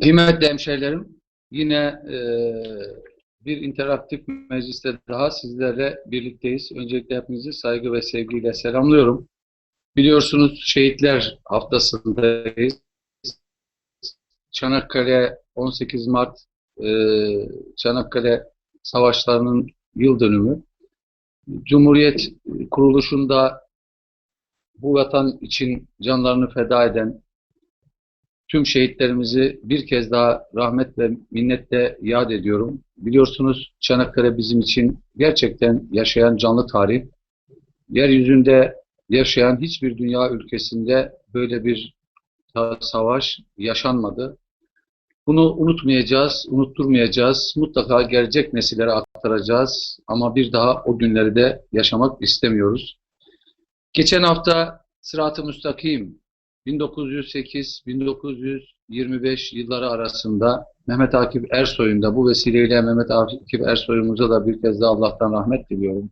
Kıymetli hemşehrilerim, yine e, bir interaktif mecliste daha sizlerle birlikteyiz. Öncelikle hepinizi saygı ve sevgiyle selamlıyorum. Biliyorsunuz Şehitler Haftası'ndayız. Çanakkale 18 Mart e, Çanakkale Savaşları'nın yıl dönümü. Cumhuriyet kuruluşunda bu vatan için canlarını feda eden tüm şehitlerimizi bir kez daha rahmet ve minnetle yad ediyorum. Biliyorsunuz Çanakkale bizim için gerçekten yaşayan canlı tarih. Yeryüzünde yaşayan hiçbir dünya ülkesinde böyle bir savaş yaşanmadı. Bunu unutmayacağız, unutturmayacağız. Mutlaka gelecek nesillere aktaracağız. Ama bir daha o günleri de yaşamak istemiyoruz. Geçen hafta Sırat-ı Müstakim 1908-1925 yılları arasında Mehmet Akif Ersoy'un da bu vesileyle Mehmet Akif Ersoy'umuza da bir kez daha Allah'tan rahmet diliyorum.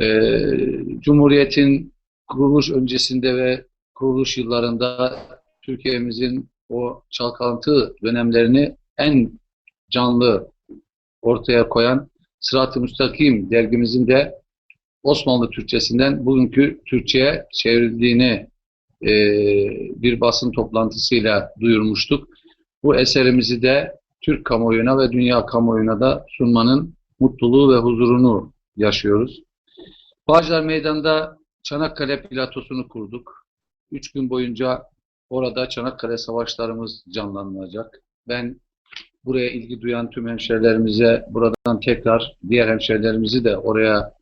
Ee, Cumhuriyet'in kuruluş öncesinde ve kuruluş yıllarında Türkiye'mizin o çalkantı dönemlerini en canlı ortaya koyan Sırat-ı Müstakim dergimizin de Osmanlı Türkçesinden bugünkü Türkçe'ye çevrildiğini e, bir basın toplantısıyla duyurmuştuk. Bu eserimizi de Türk kamuoyuna ve dünya kamuoyuna da sunmanın mutluluğu ve huzurunu yaşıyoruz. Bağcılar Meydanı'nda Çanakkale platosunu kurduk. Üç gün boyunca orada Çanakkale savaşlarımız canlanacak. Ben buraya ilgi duyan tüm hemşerilerimize buradan tekrar diğer hemşerilerimizi de oraya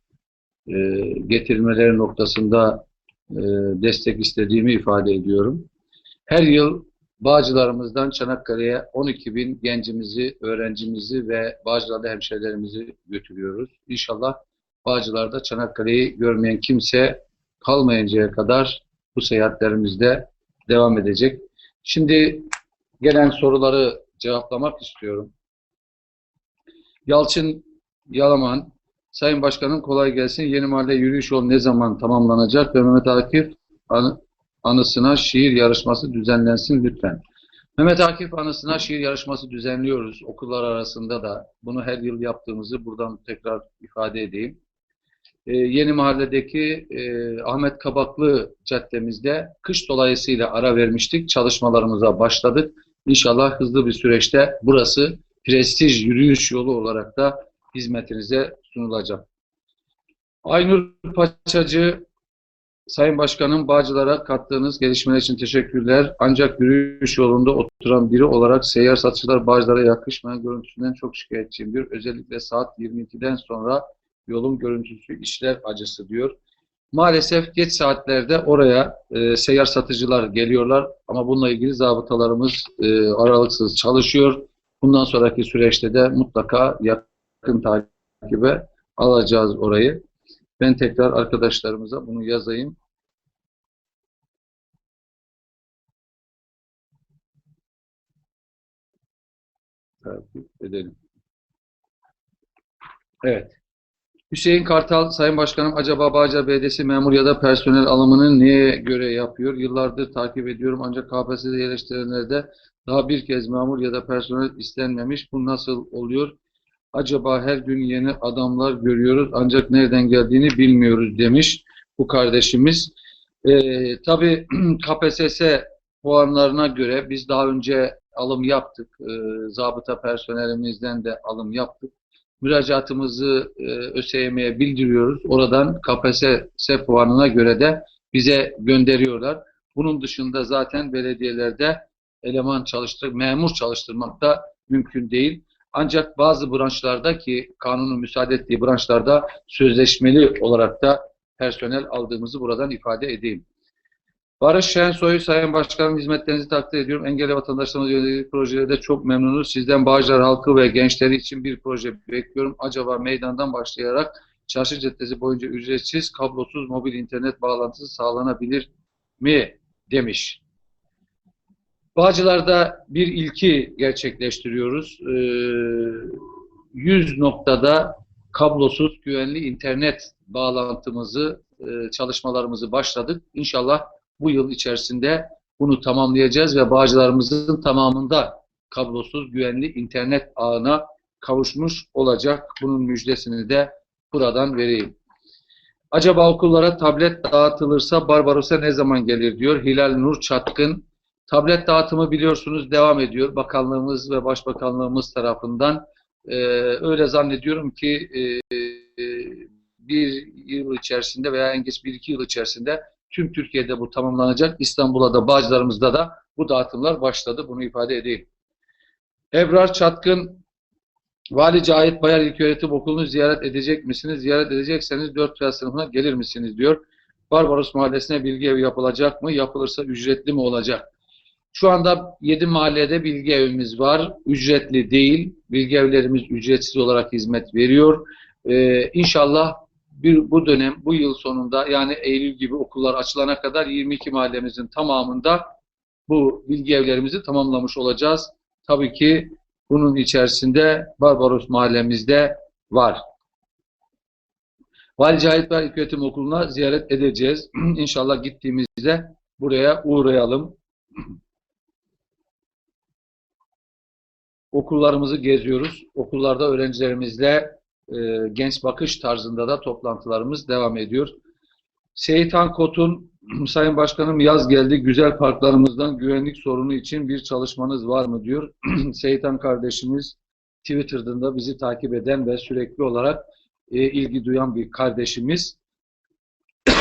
e, getirmeleri noktasında e, destek istediğimi ifade ediyorum. Her yıl Bağcılarımızdan Çanakkale'ye 12 bin gencimizi, öğrencimizi ve Bağcılar'da hemşerilerimizi götürüyoruz. İnşallah Bağcılar'da Çanakkale'yi görmeyen kimse kalmayıncaya kadar bu seyahatlerimizde devam edecek. Şimdi gelen soruları cevaplamak istiyorum. Yalçın Yalaman, Sayın Başkanım kolay gelsin. Yeni mahalle yürüyüş yolu ne zaman tamamlanacak ve Mehmet Akif anısına şiir yarışması düzenlensin lütfen. Mehmet Akif anısına şiir yarışması düzenliyoruz. Okullar arasında da bunu her yıl yaptığımızı buradan tekrar ifade edeyim. Ee, yeni mahalledeki e, Ahmet Kabaklı caddemizde kış dolayısıyla ara vermiştik. Çalışmalarımıza başladık. İnşallah hızlı bir süreçte burası prestij yürüyüş yolu olarak da hizmetinize sunulacak. Aynur Paçacı, Sayın Başkanım Bağcılar'a kattığınız gelişmeler için teşekkürler. Ancak yürüyüş yolunda oturan biri olarak seyyar satıcılar Bağcılar'a yakışmayan görüntüsünden çok şikayetçiyim diyor. Özellikle saat 22'den sonra yolun görüntüsü işler acısı diyor. Maalesef geç saatlerde oraya e, seyyar satıcılar geliyorlar ama bununla ilgili zabıtalarımız e, aralıksız çalışıyor. Bundan sonraki süreçte de mutlaka yakın takibe alacağız orayı. Ben tekrar arkadaşlarımıza bunu yazayım. Takip edelim. Evet. Hüseyin Kartal, Sayın Başkanım acaba Bağcılar Belediyesi memur ya da personel alımını neye göre yapıyor? Yıllardır takip ediyorum ancak KPSS'de yerleştirenlerde daha bir kez memur ya da personel istenmemiş. Bu nasıl oluyor? Acaba her gün yeni adamlar görüyoruz ancak nereden geldiğini bilmiyoruz demiş bu kardeşimiz. Ee, tabii KPSS puanlarına göre biz daha önce alım yaptık. Ee, zabıta personelimizden de alım yaptık. Müracaatımızı e, ÖSYM'ye bildiriyoruz. Oradan KPSS puanına göre de bize gönderiyorlar. Bunun dışında zaten belediyelerde eleman çalıştır, memur çalıştırmak da mümkün değil. Ancak bazı branşlarda ki kanunun müsaade ettiği branşlarda sözleşmeli olarak da personel aldığımızı buradan ifade edeyim. Barış Şensoy, Sayın Başkanım hizmetlerinizi takdir ediyorum. Engelli vatandaşlarımız yönelik projelerde çok memnunuz. Sizden Bağcılar halkı ve gençleri için bir proje bekliyorum. Acaba meydandan başlayarak Çarşı Caddesi boyunca ücretsiz, kablosuz mobil internet bağlantısı sağlanabilir mi? demiş. Bağcılar'da bir ilki gerçekleştiriyoruz. Ee, 100 noktada kablosuz güvenli internet bağlantımızı, e, çalışmalarımızı başladık. İnşallah bu yıl içerisinde bunu tamamlayacağız ve bağcılarımızın tamamında kablosuz güvenli internet ağına kavuşmuş olacak. Bunun müjdesini de buradan vereyim. Acaba okullara tablet dağıtılırsa Barbaros'a ne zaman gelir diyor Hilal Nur Çatkın. Tablet dağıtımı biliyorsunuz devam ediyor. Bakanlığımız ve Başbakanlığımız tarafından. Ee, öyle zannediyorum ki e, bir yıl içerisinde veya en geç bir iki yıl içerisinde tüm Türkiye'de bu tamamlanacak. İstanbul'a da Bağcılarımızda da bu dağıtımlar başladı. Bunu ifade edeyim. Ebrar Çatkın Vali Cahit Bayar İlköğretim Okulu'nu ziyaret edecek misiniz? Ziyaret edecekseniz 4 klas sınıfına gelir misiniz? diyor. Barbaros Mahallesi'ne bilgi evi yapılacak mı? Yapılırsa ücretli mi olacak? Şu anda 7 mahallede bilgi evimiz var. Ücretli değil. Bilgi evlerimiz ücretsiz olarak hizmet veriyor. Ee, inşallah bir, bu dönem, bu yıl sonunda yani Eylül gibi okullar açılana kadar 22 mahallemizin tamamında bu bilgi evlerimizi tamamlamış olacağız. Tabii ki bunun içerisinde Barbaros mahallemizde var. Vali Cahit Bey İlköğretim Okulu'na ziyaret edeceğiz. İnşallah gittiğimizde buraya uğrayalım. Okullarımızı geziyoruz. Okullarda öğrencilerimizle e, genç bakış tarzında da toplantılarımız devam ediyor. Seyitan Kot'un Sayın Başkanım yaz geldi. Güzel parklarımızdan güvenlik sorunu için bir çalışmanız var mı diyor. Seyitan kardeşimiz Twitter'dan da bizi takip eden ve sürekli olarak e, ilgi duyan bir kardeşimiz.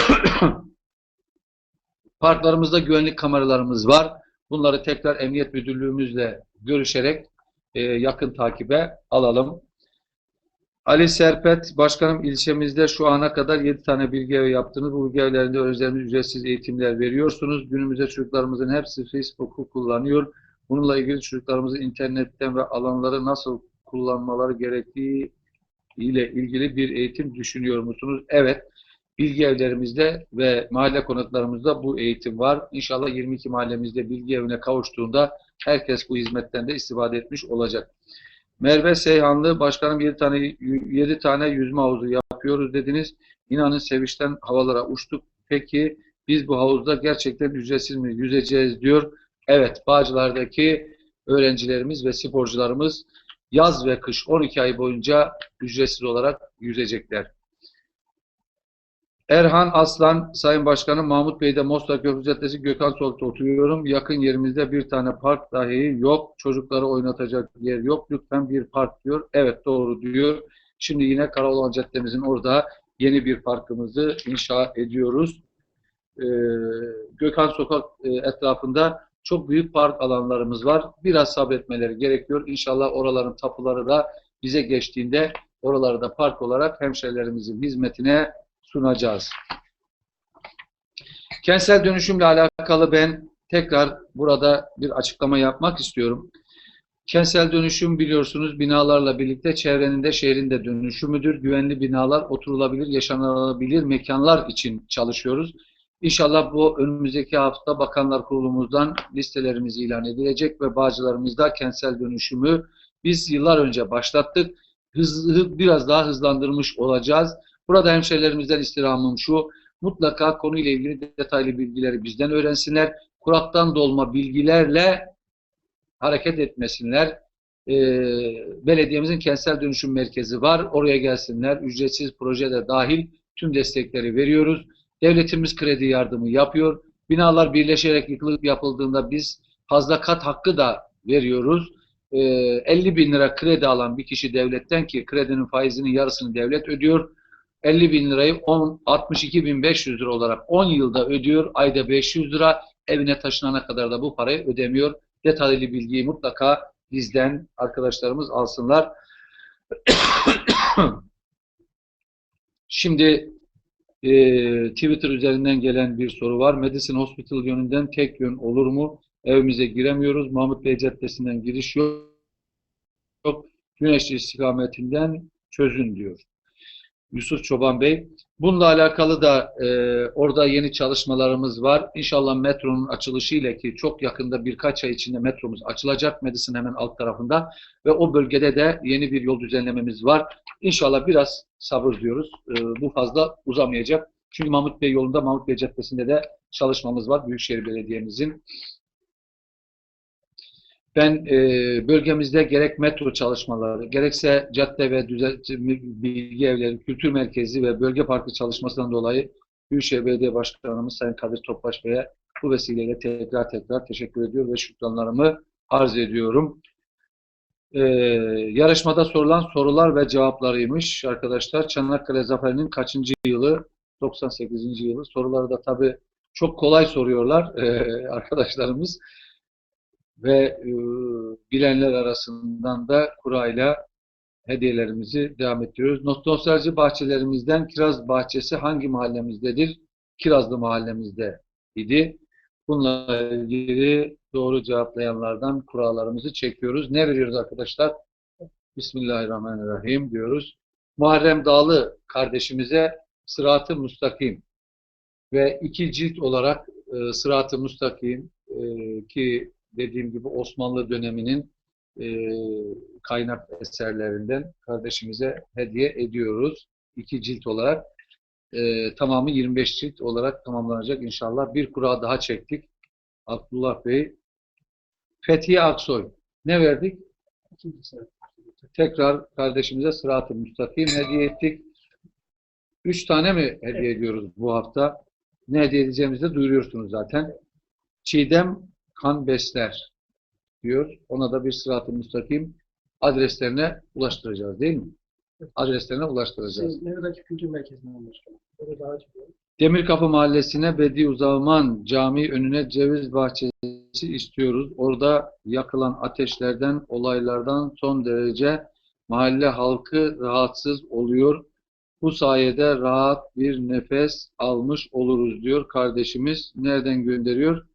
Parklarımızda güvenlik kameralarımız var. Bunları tekrar Emniyet Müdürlüğümüzle görüşerek e, yakın takibe alalım. Ali Serpet, Başkanım ilçemizde şu ana kadar 7 tane bilgi evi yaptınız. Bu bilgi evlerinde öğrencilerimize ücretsiz eğitimler veriyorsunuz. Günümüzde çocuklarımızın hepsi Facebook'u kullanıyor. Bununla ilgili çocuklarımızın internetten ve alanları nasıl kullanmaları gerektiği ile ilgili bir eğitim düşünüyor musunuz? Evet. Bilgi evlerimizde ve mahalle konutlarımızda bu eğitim var. İnşallah 22 mahallemizde bilgi evine kavuştuğunda herkes bu hizmetten de istifade etmiş olacak. Merve Seyhanlı, başkanım 7 tane 7 tane yüzme havuzu yapıyoruz dediniz. İnanın sevinçten havalara uçtuk. Peki biz bu havuzda gerçekten ücretsiz mi yüzeceğiz diyor. Evet, Bağcılar'daki öğrencilerimiz ve sporcularımız yaz ve kış 12 ay boyunca ücretsiz olarak yüzecekler. Erhan Aslan, Sayın Başkanım Mahmut Bey'de Mostar Köprü Caddesi Gökhan Sokak'ta oturuyorum. Yakın yerimizde bir tane park dahi yok. Çocukları oynatacak yer yok. Lütfen bir park diyor. Evet doğru diyor. Şimdi yine Karaoğlan Caddemizin orada yeni bir parkımızı inşa ediyoruz. Ee, Gökhan Sokak e, etrafında çok büyük park alanlarımız var. Biraz sabretmeleri gerekiyor. İnşallah oraların tapuları da bize geçtiğinde oraları da park olarak hemşehrilerimizin hizmetine sunacağız. Kentsel dönüşümle alakalı ben tekrar burada bir açıklama yapmak istiyorum. Kentsel dönüşüm biliyorsunuz binalarla birlikte çevrenin de şehrin de dönüşümüdür. Güvenli binalar, oturulabilir, yaşanılabilir mekanlar için çalışıyoruz. İnşallah bu önümüzdeki hafta Bakanlar Kurulumuzdan listelerimiz ilan edilecek ve Bağcılarımızda kentsel dönüşümü biz yıllar önce başlattık. Hızlı, biraz daha hızlandırmış olacağız. Burada hemşehrilerimizden istirhamım şu, mutlaka konuyla ilgili detaylı bilgileri bizden öğrensinler. Kuraktan dolma bilgilerle hareket etmesinler. Ee, belediyemizin kentsel dönüşüm merkezi var. Oraya gelsinler. Ücretsiz projede dahil tüm destekleri veriyoruz. Devletimiz kredi yardımı yapıyor. Binalar birleşerek yıkılıp yapıldığında biz fazla kat hakkı da veriyoruz. Ee, 50 bin lira kredi alan bir kişi devletten ki kredinin faizinin yarısını devlet ödüyor. 50 bin lirayı 10, 62 bin 500 lira olarak 10 yılda ödüyor. Ayda 500 lira evine taşınana kadar da bu parayı ödemiyor. Detaylı bilgiyi mutlaka bizden arkadaşlarımız alsınlar. Şimdi e, Twitter üzerinden gelen bir soru var. Medicine Hospital yönünden tek yön olur mu? Evimize giremiyoruz. Mahmut Bey Caddesi'nden giriş yok. yok. Güneşli istikametinden çözün diyor. Yusuf Çoban Bey. Bununla alakalı da e, orada yeni çalışmalarımız var. İnşallah metronun açılışıyla ki çok yakında birkaç ay içinde metromuz açılacak. Medisin hemen alt tarafında ve o bölgede de yeni bir yol düzenlememiz var. İnşallah biraz sabır diyoruz. E, bu fazla uzamayacak. Çünkü Mahmut Bey yolunda Mahmut Bey Caddesi'nde de çalışmamız var Büyükşehir Belediye'mizin. Ben e, bölgemizde gerek metro çalışmaları, gerekse cadde ve düzenli bilgi evleri, kültür merkezi ve bölge parkı çalışmasından dolayı Büyükşehir Belediye Başkanımız Sayın Kadir Topbaş Bey'e bu vesileyle tekrar tekrar teşekkür ediyor ve şükranlarımı arz ediyorum. Ee, yarışmada sorulan sorular ve cevaplarıymış arkadaşlar. Çanakkale Zaferi'nin kaçıncı yılı? 98. yılı. Soruları da tabii çok kolay soruyorlar ee, arkadaşlarımız. Ve e, bilenler arasından da kurayla hediyelerimizi devam ettiriyoruz. Nostalji bahçelerimizden Kiraz Bahçesi hangi mahallemizdedir? Kirazlı mahallemizde idi. Bununla ilgili doğru cevaplayanlardan kurallarımızı çekiyoruz. Ne veriyoruz arkadaşlar? Bismillahirrahmanirrahim diyoruz. Muharrem Dağlı kardeşimize Sırat-ı Mustakim ve iki cilt olarak e, Sırat-ı Mustakim e, ki dediğim gibi Osmanlı döneminin e, kaynak eserlerinden kardeşimize hediye ediyoruz. İki cilt olarak. E, tamamı 25 cilt olarak tamamlanacak inşallah. Bir kura daha çektik. Abdullah Bey. Fethiye Aksoy. Ne verdik? Tekrar kardeşimize Sırat-ı Müstakim hediye ettik. Üç tane mi hediye ediyoruz bu hafta? Ne hediye edeceğimizi de duyuruyorsunuz zaten. Çiğdem Kan Besler diyor. Ona da bir Sırat-ı Müstakim adreslerine ulaştıracağız değil mi? Adreslerine ulaştıracağız. Siz Nevadaki Kültür daha çok Demirkapı Mahallesi'ne Bediüzzaman Camii önüne ceviz bahçesi istiyoruz. Orada yakılan ateşlerden, olaylardan son derece mahalle halkı rahatsız oluyor. Bu sayede rahat bir nefes almış oluruz diyor kardeşimiz. Nereden gönderiyor?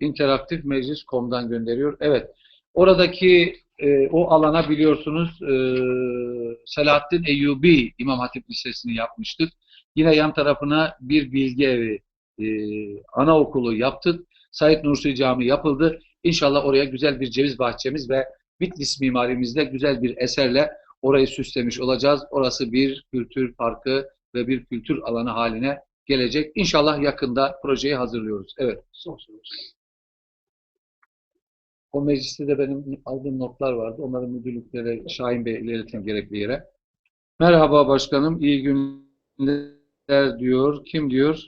İnteraktif meclis.com'dan gönderiyor. Evet. Oradaki e, o alana biliyorsunuz e, Selahattin Eyyubi İmam Hatip Lisesi'ni yapmıştık. Yine yan tarafına bir bilgi evi e, anaokulu yaptık. Said Nursi Camii yapıldı. İnşallah oraya güzel bir ceviz bahçemiz ve Bitlis mimarimizde güzel bir eserle orayı süslemiş olacağız. Orası bir kültür parkı ve bir kültür alanı haline gelecek. İnşallah yakında projeyi hazırlıyoruz. Evet. son soru. O mecliste de benim aldığım notlar vardı. Onları müdürlüklere Şahin Bey iletin gerekli yere. Merhaba başkanım, iyi günler diyor. Kim diyor?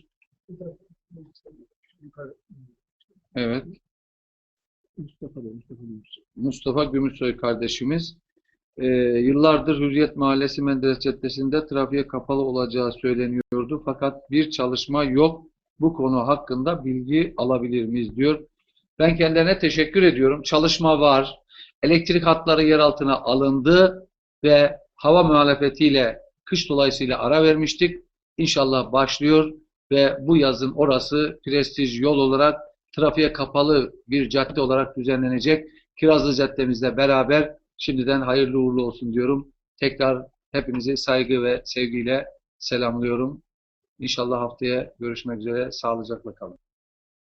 Evet. Mustafa Mustafa. Mustafa Gümüşsoy kardeşimiz. Ee, yıllardır Hürriyet Mahallesi Menderes Caddesi'nde trafiğe kapalı olacağı söyleniyordu. Fakat bir çalışma yok. Bu konu hakkında bilgi alabilir miyiz diyor. Ben kendilerine teşekkür ediyorum. Çalışma var. Elektrik hatları yer altına alındı ve hava muhalefetiyle kış dolayısıyla ara vermiştik. İnşallah başlıyor ve bu yazın orası prestij yol olarak trafiğe kapalı bir cadde olarak düzenlenecek. Kirazlı Caddemizle beraber şimdiden hayırlı uğurlu olsun diyorum. Tekrar hepinizi saygı ve sevgiyle selamlıyorum. İnşallah haftaya görüşmek üzere. Sağlıcakla kalın.